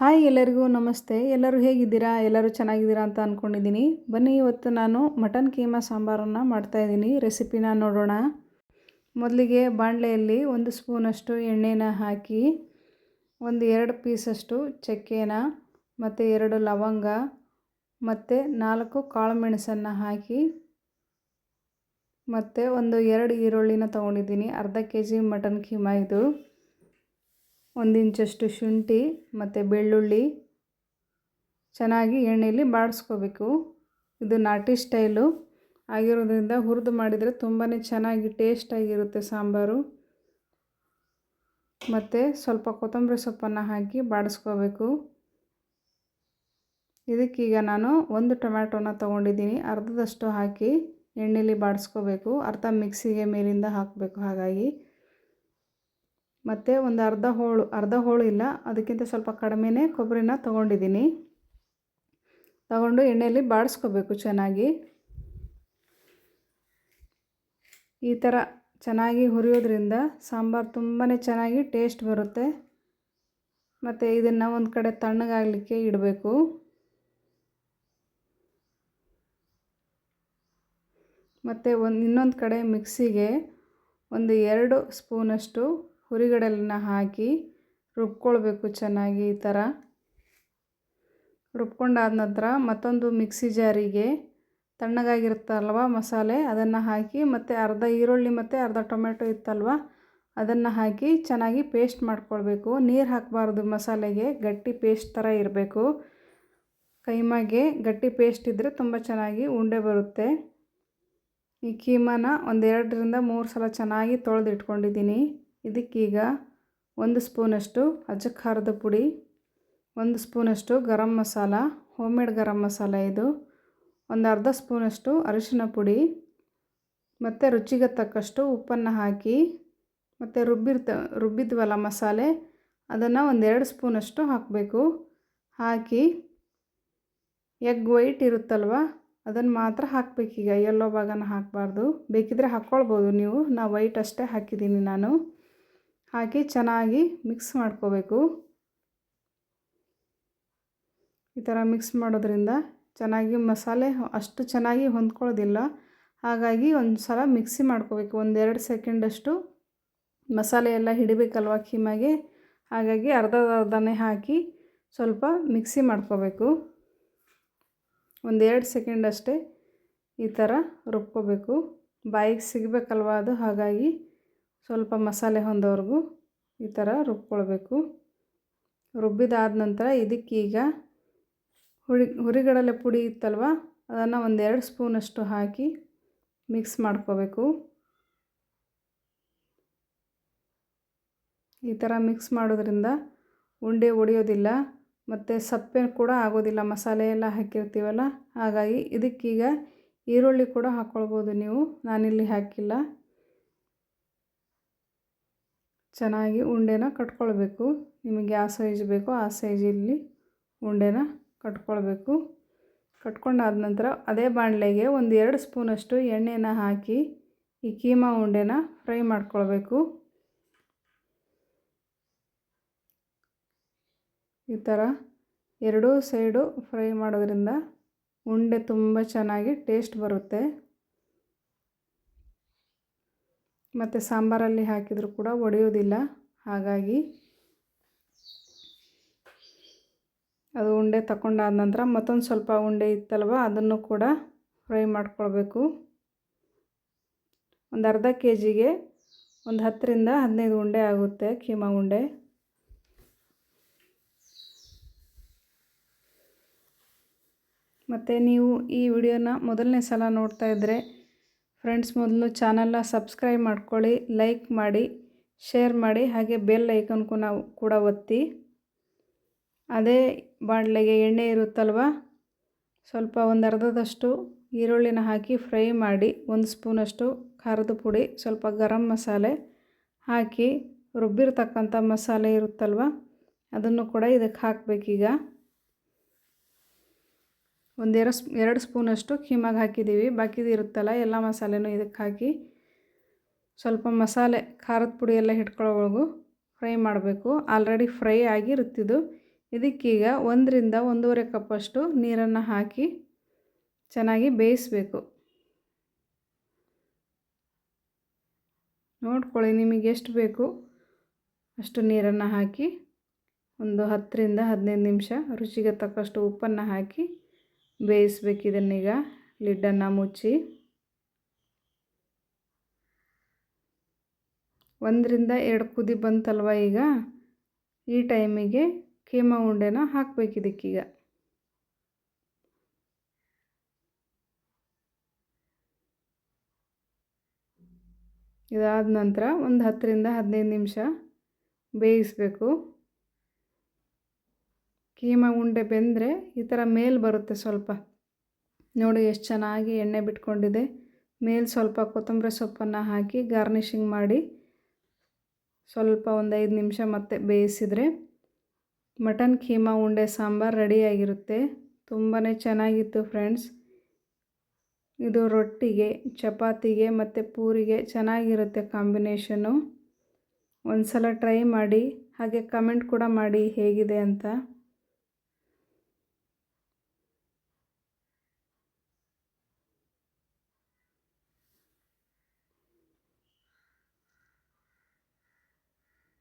Hi ಎಲ್ಲರಿಗೂ ನಮಸ್ತೆ. ಎಲ್ಲರೂ ಹೇಗಿದ್ದೀರಾ? ಎಲ್ಲರೂ ಚೆನ್ನಾಗಿದ್ದೀರಾ ಅಂತ ಅಂದ್ಕೊಂಡಿದ್ದೀನಿ ಬನ್ನಿ, ಇವತ್ತು ನಾನು ಮಟನ್ ಕೀಮಾ ಸಾಂಬಾರನ್ನು ಮಾಡ್ತಾಯಿದ್ದೀನಿ ರೆಸಿಪಿನ ನೋಡೋಣ. ಮೊದಲಿಗೆ ಬಾಣಲೆಯಲ್ಲಿ ಒಂದು ಸ್ಪೂನಷ್ಟು ಎಣ್ಣೆನ ಹಾಕಿ, ಒಂದು ಎರಡು ಪೀಸಷ್ಟು ಚಕ್ಕೆನ, ಮತ್ತು ಎರಡು ಲವಂಗ, ಮತ್ತು ನಾಲ್ಕು ಕಾಳು ಮೆಣಸನ್ನು ಹಾಕಿ, ಮತ್ತು ಒಂದು ಎರಡು ಈರುಳ್ಳಿನ ತೊಗೊಂಡಿದ್ದೀನಿ. ಅರ್ಧ ಕೆ ಜಿ ಮಟನ್ ಕೀಮಾ ಇದು. ಒಂದು ಇಂಚಷ್ಟು ಶುಂಠಿ ಮತ್ತು ಬೆಳ್ಳುಳ್ಳಿ ಚೆನ್ನಾಗಿ ಎಣ್ಣೆಯಲ್ಲಿ ಬಾಡಿಸ್ಕೋಬೇಕು. ಇದು ನಾಟಿ ಸ್ಟೈಲು. ಆಗಿರೋದ್ರಿಂದ ಹುರಿದು ಮಾಡಿದರೆ ತುಂಬಾ ಚೆನ್ನಾಗಿ ಟೇಸ್ಟಾಗಿರುತ್ತೆ ಸಾಂಬಾರು. ಮತ್ತು ಸ್ವಲ್ಪ ಕೊತ್ತಂಬರಿ ಸೊಪ್ಪನ್ನು ಹಾಕಿ ಬಾಡಿಸ್ಕೋಬೇಕು. ಇದಕ್ಕೀಗ ನಾನು ಒಂದು ಟೊಮ್ಯಾಟೋನ ತೊಗೊಂಡಿದ್ದೀನಿ. ಅರ್ಧದಷ್ಟು ಹಾಕಿ ಎಣ್ಣೆಯಲ್ಲಿ ಬಾಡಿಸ್ಕೋಬೇಕು. ಅರ್ಧ ಮಿಕ್ಸಿಗೆ ಮೇಲಿಂದ ಹಾಕಬೇಕು ಹಾಗಾಗಿ. ಮತ್ತು ಒಂದು ಅರ್ಧ ಹೋಳು ಅರ್ಧ ಹೋಳು ಇಲ್ಲ, ಅದಕ್ಕಿಂತ ಸ್ವಲ್ಪ ಕಡಿಮೆನೇ ಕೊಬ್ಬರಿನ ತೊಗೊಂಡಿದ್ದೀನಿ. ತಗೊಂಡು ಎಣ್ಣೆಯಲ್ಲಿ ಬಾಡಿಸ್ಕೋಬೇಕು ಚೆನ್ನಾಗಿ. ಈ ಥರ ಚೆನ್ನಾಗಿ ಹುರಿಯೋದ್ರಿಂದ ಸಾಂಬಾರು ತುಂಬಾ ಚೆನ್ನಾಗಿ ಟೇಸ್ಟ್ ಬರುತ್ತೆ. ಮತ್ತು ಇದನ್ನು ಒಂದು ಕಡೆ ತಣ್ಣಗಾಗಲಿಕ್ಕೆ ಇಡಬೇಕು. ಮತ್ತು ಒಂದು ಇನ್ನೊಂದು ಕಡೆ ಮಿಕ್ಸಿಗೆ ಒಂದು ಎರಡು ಸ್ಪೂನಷ್ಟು ಹುರಿಗಡಲನ್ನ ಹಾಕಿ ರುಬ್ಕೊಳ್ಬೇಕು ಚೆನ್ನಾಗಿ ಈ ಥರ. ರುಬ್ಕೊಂಡಾದ ನಂತರ ಮತ್ತೊಂದು ಮಿಕ್ಸಿ ಜಾರಿಗೆ ತಣ್ಣಗಾಗಿರುತ್ತಲ್ವ ಮಸಾಲೆ ಅದನ್ನು ಹಾಕಿ ಮತ್ತು ಅರ್ಧ ಈರುಳ್ಳಿ ಮತ್ತು ಅರ್ಧ ಟೊಮೆಟೊ ಇತ್ತಲ್ವ ಅದನ್ನು ಹಾಕಿ ಚೆನ್ನಾಗಿ ಪೇಸ್ಟ್ ಮಾಡ್ಕೊಳ್ಬೇಕು. ನೀರು ಹಾಕಬಾರ್ದು ಮಸಾಲೆಗೆ, ಗಟ್ಟಿ ಪೇಸ್ಟ್ ಥರ ಇರಬೇಕು. ಕೈಮಾಗೆ ಗಟ್ಟಿ ಪೇಸ್ಟ್ ಇದ್ದರೆ ತುಂಬ ಚೆನ್ನಾಗಿ ಉಂಡೆ ಬರುತ್ತೆ. ಈ ಕೀಮಾನ ಒಂದೆರಡರಿಂದ ಮೂರು ಸಲ ಚೆನ್ನಾಗಿ ತೊಳೆದು ಇಟ್ಕೊಂಡಿದ್ದೀನಿ ಇದಕ್ಕೀಗ ಒಂದು ಸ್ಪೂನಷ್ಟು ಅಜ್ಜ ಖಾರದ ಪುಡಿ, ಒಂದು ಸ್ಪೂನಷ್ಟು ಗರಂ ಮಸಾಲ ಹೋಮ್ಮೇಡ್ ಗರಂ ಮಸಾಲ ಇದು, ಒಂದು ಅರ್ಧ ಸ್ಪೂನಷ್ಟು ಅರಿಶಿನ ಪುಡಿ ಮತ್ತು ರುಚಿಗೆ ತಕ್ಕಷ್ಟು ಉಪ್ಪನ್ನು ಹಾಕಿ ಮತ್ತು ರುಬ್ಬಿರ್ತ, ರುಬ್ಬಿದ್ವಲ್ಲ ಮಸಾಲೆ, ಅದನ್ನು ಒಂದೆರಡು ಸ್ಪೂನಷ್ಟು ಹಾಕಬೇಕು. ಹಾಕಿ ಎಗ್ ವೈಟ್ ಇರುತ್ತಲ್ವ, ಅದನ್ನು ಮಾತ್ರ ಹಾಕಬೇಕೀಗ ಎಲ್ಲೋ ಭಾಗನ ಹಾಕಬಾರ್ದು. ಬೇಕಿದ್ರೆ ಹಾಕ್ಕೊಳ್ಬೋದು ನೀವು, ನಾ ವೈಟ್ ಅಷ್ಟೇ ಹಾಕಿದ್ದೀನಿ ನಾನು. ಹಾಕಿ ಚೆನ್ನಾಗಿ ಮಿಕ್ಸ್ ಮಾಡ್ಕೋಬೇಕು. ಈ ಥರ ಮಿಕ್ಸ್ ಮಾಡೋದ್ರಿಂದ ಚೆನ್ನಾಗಿ ಮಸಾಲೆ ಅಷ್ಟು ಚೆನ್ನಾಗಿ ಹೊಂದ್ಕೊಳ್ಳೋದಿಲ್ಲ. ಹಾಗಾಗಿ ಒಂದು ಸಲ ಮಿಕ್ಸಿ ಮಾಡ್ಕೋಬೇಕು. ಒಂದೆರಡು ಸೆಕೆಂಡಷ್ಟು ಮಸಾಲೆ ಎಲ್ಲ ಹಿಡಿಬೇಕಲ್ವ ಕೀಮಾಗೆ? ಹಾಗಾಗಿ ಅರ್ಧ ಅರ್ಧನೇ ಹಾಕಿ ಸ್ವಲ್ಪ ಮಿಕ್ಸಿ ಮಾಡ್ಕೋಬೇಕು. ಒಂದೆರಡು ಸೆಕೆಂಡ್ ಅಷ್ಟೇ ಈ ಥರ ರುಬ್ಕೋಬೇಕು. ಬಾಯಿಗೆ ಸಿಗಬೇಕಲ್ವ ಅದು? ಹಾಗಾಗಿ ಸ್ವಲ್ಪ ಮಸಾಲೆ ಹೊಂದೋವರೆಗೂ ಈ ಥರ ರುಬ್ಕೊಳ್ಬೇಕು. ರುಬ್ಬಿದಾದ ನಂತರ ಇದಕ್ಕೀಗ ಹುಳಿ, ಹುರಿಗಡಲೆ ಪುಡಿ ಇತ್ತಲ್ವ, ಅದನ್ನು ಒಂದೆರಡು ಸ್ಪೂನಷ್ಟು ಹಾಕಿ ಮಿಕ್ಸ್ ಮಾಡ್ಕೋಬೇಕು. ಈ ಥರ ಮಿಕ್ಸ್ ಮಾಡೋದ್ರಿಂದ ಉಂಡೆ ಒಡೆಯೋದಿಲ್ಲ, ಮತ್ತು ಸಪ್ಪೆ ಕೂಡ ಆಗೋದಿಲ್ಲ, ಮಸಾಲೆ ಎಲ್ಲ ಹಾಕಿರ್ತೀವಲ್ಲ, ಹಾಗಾಗಿ ಇದಕ್ಕೀಗ ಈರುಳ್ಳಿ ಕೂಡ ಹಾಕ್ಕೊಳ್ಬೋದು ನೀವು. ನಾನಿಲ್ಲಿ ಹಾಕಿಲ್ಲ. ಚೆನ್ನಾಗಿ ಉಂಡೆನ ಕಟ್ಕೊಳ್ಬೇಕು. ನಿಮಗೆ ಯಾವ ಸೈಜ್ ಬೇಕೋ, ಆ ಸೈಜಲ್ಲಿ ಉಂಡೆನ ಕಟ್ಕೊಳ್ಬೇಕು. ಕಟ್ಕೊಂಡಾದ ನಂತರ ಅದೇ ಬಾಣಲೆಗೆ ಒಂದು ಎರಡು ಸ್ಪೂನಷ್ಟು ಎಣ್ಣೆನ ಹಾಕಿ ಈ ಕೀಮಾ ಉಂಡೆನ ಫ್ರೈ ಮಾಡ್ಕೊಳ್ಬೇಕು. ಈ ಥರ ಎರಡೂ ಸೈಡು ಫ್ರೈ ಮಾಡೋದ್ರಿಂದ ಉಂಡೆ ತುಂಬ ಚೆನ್ನಾಗಿ ಟೇಸ್ಟ್ ಬರುತ್ತೆ. ಮತ್ತು ಸಾಂಬಾರಲ್ಲಿ ಹಾಕಿದರೂ ಕೂಡ ಒಡೆಯೋದಿಲ್ಲ ಹಾಗಾಗಿ ಅದು ಉಂಡೆ ತಗೊಂಡಾದ ನಂತರ ಮತ್ತೊಂದು ಸ್ವಲ್ಪ ಉಂಡೆ ಇತ್ತಲ್ವ, ಅದನ್ನು ಕೂಡ ಫ್ರೈ ಮಾಡಿಕೊಳ್ಬೇಕು. ಒಂದು ಅರ್ಧ ಕೆ ಜಿಗೆ ಒಂದು ಹತ್ತರಿಂದ ಹದಿನೈದು ಉಂಡೆ ಆಗುತ್ತೆ ಕೀಮಾ ಉಂಡೆ. ಮತ್ತು ನೀವು ಈ ವಿಡಿಯೋನ ಮೊದಲನೇ ಸಲ ನೋಡ್ತಾ ಇದ್ದರೆ ಫ್ರೆಂಡ್ಸ್, ಮೊದಲು ಚಾನಲ್ನ ಸಬ್ಸ್ಕ್ರೈಬ್ ಮಾಡ್ಕೊಳ್ಳಿ, ಲೈಕ್ ಮಾಡಿ, ಶೇರ್ ಮಾಡಿ, ಹಾಗೆ ಬೆಲ್ ಐಕನ್ಕು ನಾವು ಕೂಡ ಒತ್ತಿ. ಅದೇ ಬಾಣಲೆಗೆ ಎಣ್ಣೆ ಇರುತ್ತಲ್ವ? ಸ್ವಲ್ಪ ಒಂದು ಅರ್ಧದಷ್ಟು ಈರುಳ್ಳಿನ ಹಾಕಿ ಫ್ರೈ ಮಾಡಿ, ಒಂದು ಸ್ಪೂನಷ್ಟು ಖಾರದ ಪುಡಿ, ಸ್ವಲ್ಪ ಗರಂ ಮಸಾಲೆ ಹಾಕಿ ರುಬ್ಬಿರ್ತಕ್ಕಂಥ ಮಸಾಲೆ ಇರುತ್ತಲ್ವ? ಅದನ್ನು ಕೂಡ ಇದಕ್ಕೆ ಹಾಕಬೇಕೀಗ. ಒಂದೆರಡು ಸ್ಪ್, ಎರಡು ಸ್ಪೂನಷ್ಟು ಕೀಮಾಗೆ ಹಾಕಿದ್ದೀವಿ. ಬಾಕಿದು ಇರುತ್ತಲ್ಲ, ಎಲ್ಲ ಮಸಾಲೆನೂ ಇದಕ್ಕೆ ಹಾಕಿ ಸ್ವಲ್ಪ ಮಸಾಲೆ, ಖಾರದ ಪುಡಿ ಎಲ್ಲ ಹಿಡ್ಕೊಳ್ಳೋವರೆಗೂ ಫ್ರೈ ಮಾಡಬೇಕು. ಆಲ್ರೆಡಿ ಫ್ರೈ ಆಗಿರುತ್ತಿದ್ದು ಇದಕ್ಕೀಗ ಒಂದರಿಂದ ಒಂದೂವರೆ ಕಪ್ಪಷ್ಟು ನೀರನ್ನು ಹಾಕಿ ಚೆನ್ನಾಗಿ ಬೇಯಿಸಬೇಕು. ನೋಡ್ಕೊಳ್ಳಿ, ನಿಮಗೆ ಎಷ್ಟು ಬೇಕು ಅಷ್ಟು ನೀರನ್ನು ಹಾಕಿ ಒಂದು ಹತ್ತರಿಂದ ಹದಿನೈದು ನಿಮಿಷ ರುಚಿಗೆ ತಕ್ಕಷ್ಟು ಉಪ್ಪನ್ನು ಹಾಕಿ ಬೇಯಿಸ್ಬೇಕು ಇದನ್ನೀಗ ಲಿಡ್ಡನ್ನು ಮುಚ್ಚಿ ಒಂದರಿಂದ ಎರಡು ಕುದಿ ಬಂತಲ್ವ ಈಗ? ಈ ಟೈಮಿಗೆ ಕೀಮಾ ಉಂಡೆನ ಹಾಕಬೇಕು ಇದಕ್ಕೀಗ ಇದಾದ ನಂತರ ಒಂದು ಹತ್ತರಿಂದ ಹದಿನೈದು ನಿಮಿಷ ಬೇಯಿಸಬೇಕು. ಕೀಮಾ ಉಂಡೆ ಬೆಂದರೆ ಈ ಥರ ಮೇಲೆ ಬರುತ್ತೆ ಸ್ವಲ್ಪ. ನೋಡಿ ಎಷ್ಟು ಚೆನ್ನಾಗಿ ಎಣ್ಣೆ ಬಿಟ್ಕೊಂಡಿದೆ. ಮೇಲೆ ಸ್ವಲ್ಪ ಕೊತ್ತಂಬರಿ ಸೊಪ್ಪನ್ನು ಹಾಕಿ ಗಾರ್ನಿಷಿಂಗ್ ಮಾಡಿ ಸ್ವಲ್ಪ ಒಂದು ಐದು ನಿಮಿಷ ಮತ್ತೆ ಬೇಯಿಸಿದರೆ ಮಟನ್ ಕೀಮಾ ಉಂಡೆ ಸಾಂಬಾರು ರೆಡಿಯಾಗಿರುತ್ತೆ. ತುಂಬಾ ಚೆನ್ನಾಗಿತ್ತು ಫ್ರೆಂಡ್ಸ್. ಇದು ರೊಟ್ಟಿಗೆ, ಚಪಾತಿಗೆ ಮತ್ತು ಪೂರಿಗೆ ಚೆನ್ನಾಗಿರುತ್ತೆ ಕಾಂಬಿನೇಷನು ಒಂದು ಸಲ ಟ್ರೈ ಮಾಡಿ, ಹಾಗೆ ಕಮೆಂಟ್ ಕೂಡ ಮಾಡಿ ಹೇಗಿದೆ ಅಂತ.